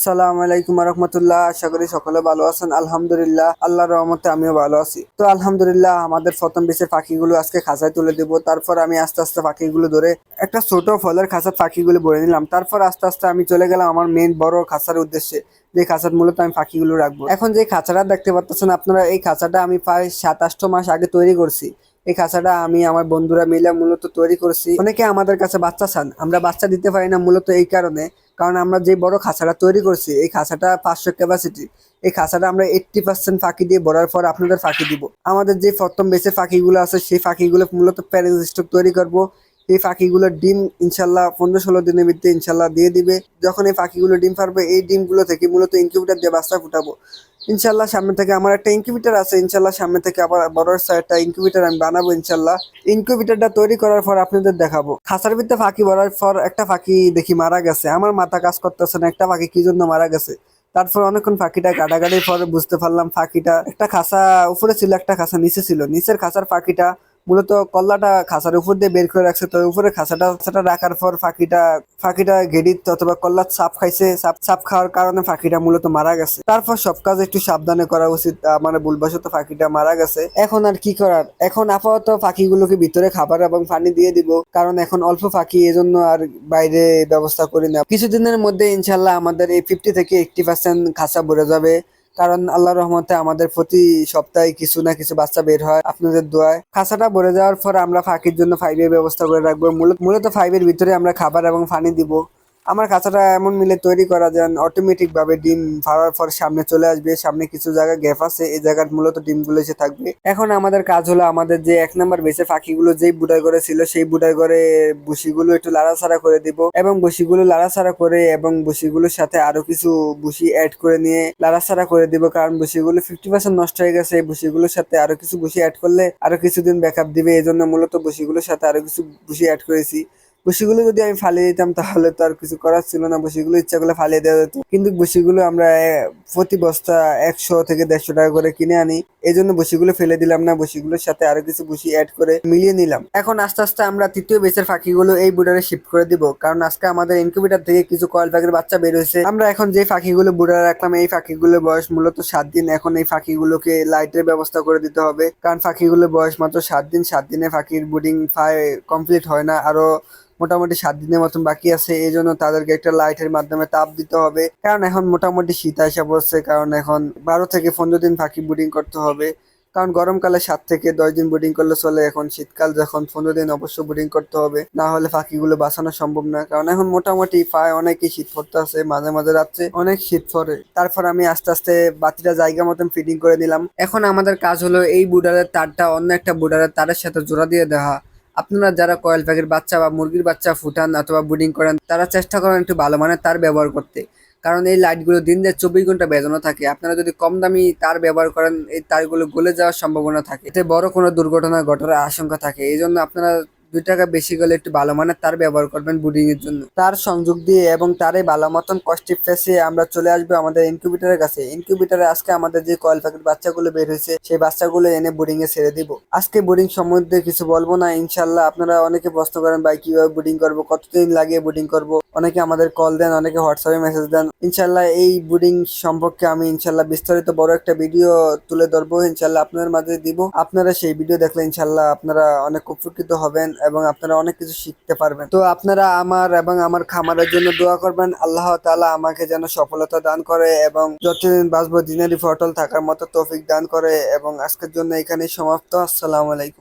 আসসালামু আলাইকুম রহমতুল্লাহ। আশা করি সকলে ভালো আছেন। আলহামদুলিল্লাহ, আল্লাহর রহমতে আমিও ভালো আছি। তো আলহামদুলিল্লাহ, আমাদের প্রথম বেচের পাখিগুলো আজকে খাঁচায় তুলে দেবো। তারপর আমি আস্তে আস্তে পাখিগুলো ধরে একটা ছোট ফলের খাঁচার পাখিগুলো ভরে নিলাম। তারপর আস্তে আস্তে আমি চলে গেলাম আমার মেন বড় খাঁচার উদ্দেশ্যে, যে খাঁচার মূলত আমি পাখিগুলো রাখব। এখন যে খাঁচাটা দেখতে পাচ্ছেন, আপনারা এই খাঁচাটা আমি প্রায় সাত আষ্ট মাস আগে তৈরি করছি। এই খাঁচাটা আমি আমার বন্ধুরা মিলে মূলত তৈরি করছি। অনেকে আমাদের কাছে বাচ্চা চান, আমরা বাচ্চা দিতে পারি না মূলত এই কারণে, কারণ আমরা যে বড় খাঁচাটা তৈরি করছি, এই খাঁচাটা পাঁচশো ক্যাপাসিটি এই খাঁচাটা আমরা এইট্টি পার্সেন্ট ফাঁকি দিয়ে বড়ার পর আপনাদের ফাঁকি দিব। আমাদের যে প্রথম বেসে ফাঁকিগুলো আছে, সেই ফাঁকিগুলো মূলত প্যারেন্ট স্টক তৈরি করব। এই পাখিগুলোর ডিম ইনশাল্লাহ পনেরো ষোলো দিনের ভিতরে ইনশাল্লাহ দিয়ে দিবে। যখন এই পাখিগুলো ডিম পারবে, এই ডিমগুলো থেকে মূলত ইনকিউবেটার দিয়ে বাচ্চা ফুটাবো। ইনশাল্লাহ সামনে থেকে আমার একটা ইনকিউবেটার আছে, ইনশাল্লাহ সামনে থেকে আবার বড় একটা ইনকিউবেটার আমি বানাবো ইনশাল্লাহ। ইনকিউবেটারটা তৈরি করার পর আপনাদের দেখাবো। খাসার ভিতরে ফাঁকি ভরার পর একটা ফাঁকি দেখি মারা গেছে। আমার মাথা কাজ করতেছে না, একটা ফাঁকি কি জন্য মারা গেছে? তারপর অনেকক্ষণ ফাঁকিটা গাড়াগাড়ির পরে বুঝতে পারলাম ফাঁকিটা একটা খাসা, উপরে ছিল একটা খাসা, নিচে ছিল। নিচের খাসার পাখিটা মূলত কল্লাটা খাঁচার উপর দিয়ে বের করে রাখছে, তো উপরে খাঁচাটা খাঁচাটা রাখার পর ফাঁকিটা ফাঁকিটা গেডিত অথবা কল্লার সাপ খাইছে সাপ সাপ খাওয়ার কারণে ফাঁকিটা মূলত মারা গেছে। তারপর সব কাজ একটু সাবধানে করা উচিত মানে ভুলবশত ফাঁকিটা মারা গেছে। এখন আর কি করার? এখন আপাতত পাখিগুলোকে ভিতরে খাবার এবং পানি দিয়ে দিব, কারণ এখন অল্প পাখি এজন্য আর বাইরে ব্যবস্থা করি না। কিছুদিনের মধ্যে ইনশাল্লাহ আমাদের এই ফিফটি থেকে এইটটি পার্সেন্ট খাঁচা ভরে যাবে। কারণ আল্লাহ রহমতে আমাদের প্রতি সপ্তাহে কিছু না কিছু বাচ্চা বের হয় আপনাদের দোয়ায়। খাঁচাটা ভরে যাওয়ার পর আমরা ফাঁকির জন্য ফাইভের ব্যবস্থা করে রাখব। মূলত মূলত ফাইভের ভিতরে আমরা খাবার এবং পানি দিব। আমার খাঁচাটা এমন মিলে তৈরি করা যান অটোমেটিক ভাবে ডিম ফাড়ার পর সামনে চলে আসবে, সামনে কিছু জায়গা গ্যাপ আছে, এই জায়গার মূলত ডিমগুলো এসে থাকবে। এখন আমাদের কাজ হলো আমাদের যে এক নম্বর বেসে পাখিগুলো যেই বুডাই করে ছিল, সেই বুডাই করে বুসিগুলো একটু লাড়াছাড়া করে দিব এবং বুসিগুলো লাড়াছাড়া করে এবং বুসিগুলোর সাথে আরও কিছু বুসি অ্যাড করে নিয়ে লাড়াছাড়া করে দিব, কারণ বুসিগুলো ফিফটি পার্সেন্ট নষ্ট হয়ে গেছে, এই বুসিগুলোর সাথে আরও কিছু বুসি অ্যাড করলে আরও কিছুদিন ব্যাকআপ দিবে এই জন্য মূলত বুসিগুলোর সাথে আরও কিছু বুসি অ্যাড করেছি। বসিগুলো যদি আমি ফালিয়ে দিতাম, তাহলে তো আর কিছু করার ছিল না। বসিগুলো ইচ্ছা করলে ফালিয়ে দেওয়া যেত। কিন্তু বসিগুলো আমরা প্রতি বস্তা একশো থেকে দেড়শো টাকা করে কিনে আনি। এই জন্য বসিগুলো ফেলে দিলাম না, বসিগুলোর সাথে আরও কিছু বসি অ্যাড করে মিলিয়ে নিলাম। এখন আস্তে আস্তে আমরা তৃতীয় বেচের পাখিগুলো এই বুডারে শিফট করে দিব, কারণ আজকে আমাদের ইনকিউবেটার থেকে কিছু কয়েল পাখির বাচ্চা বের হয়েছে। আমরা এখন যে পাখিগুলো বুডারে রাখলাম, এই পাখিগুলোর বয়স মূলত সাত দিন, এখন এই পাখিগুলোকে লাইটের ব্যবস্থা করে দিতে হবে, কারণ পাখিগুলোর বয়স মাত্র সাত দিন, সাত দিনে পাখির বুডিং কমপ্লিট হয় না, আরও মোটামুটি সাত দিনের মতন বাকি আছে এই জন্য তাদেরকে একটা লাইটের মাধ্যমে তাপ দিতে হবে। কারণ এখন মোটামুটি শীত আসা পড়ছে, কারণ এখন বারো থেকে পনেরো দিন ফাঁকি বুডিং করতে হবে। কারণ গরমকালে সাত থেকে দশ দিন বুডিং করলে চলে, এখন শীতকাল যখন পনেরো দিন অবশ্যই বুডিং করতে হবে। না হলে পাখিগুলো বাঁচানো সম্ভব না। কারণ এখন মোটামুটি প্রায় অনেকই শীত পড়তে আছে, মাঝে মাঝে রাত্রে অনেক শীত পড়ে। তারপর আমি আস্তে আস্তে বাতিটা জায়গা মতন ফিটিং করে নিলাম। এখন আমাদের কাজ হলো এই বুডারের তারটা অন্য একটা বুডারের তারের সাথে জোড়া দিয়ে দেওয়া। আপনারা যারা কয়েল পাখির বাচ্চা বা মুরগির বাচ্চা ফুটান অথবা ব্রিডিং করেন, তারা চেষ্টা করেন একটু ভালো মানের তার ব্যবহার করতে। কারণ এই লাইটগুলো দিন দিয়ে চব্বিশ ঘণ্টা বেজানো থাকে। আপনারা যদি কম দামি তার ব্যবহার করেন, এই তারগুলো গলে যাওয়ার সম্ভাবনা থাকে। এতে বড় কোনো দুর্ঘটনা ঘটার আশঙ্কা থাকে। এই জন্য আপনারা দুই টাকা বেশি গেলে একটু ভালো মানের তার ব্যবহার করবেন বুডিং এর জন্য। তার সংযোগ দিয়ে এবং তারে ভালো মতন কষ্টি ফেসে আমরা চলে আসব আমাদের ইনকিউবেটারের কাছে। ইনকিউবেটারে আজকে আমাদের যে কয়েল পাখির বাচ্চাগুলো বের হয়েছে, সেই বাচ্চাগুলো এনে বোর্ডিং এ ছেড়ে দিব। আজকে বোর্ডিং সম্বন্ধে কিছু বলব না ইনশাল্লাহ আপনারা অনেকে প্রশ্ন করেন, ভাই, কীভাবে বোর্ডিং করব? কতদিন লাগে বোর্ডিং করব? অনেকে আমাদের কল দেন, অনেকে হোয়াটসঅ্যাপে মেসেজ দেন। ইনশাল্লাহ এই বোর্ডিং সম্পর্কে আমি ইনশাল্লাহ বিস্তারিত বড় একটা ভিডিও তুলে ধরবো ইনশাল্লাহ আপনাদের মাঝে দিব। আপনারা সেই ভিডিও দেখলে ইনশাল্লাহ আপনারা অনেক উপকৃত হবেন। এবং আপনারা অনেক কিছু শিখতে পারবেন। তো আপনারা আমার এবং আমার খামারের জন্য দোয়া করবেন। আল্লাহ তালা আমাকে যেন সফলতা দান করে এবং যতদিন বাঁচবো, দিনেরই ফটল থাকার মতো তৌফিক দান করে এবং আজকের জন্য এখানেই সমাপ্ত। আসসালামু আলাইকুম।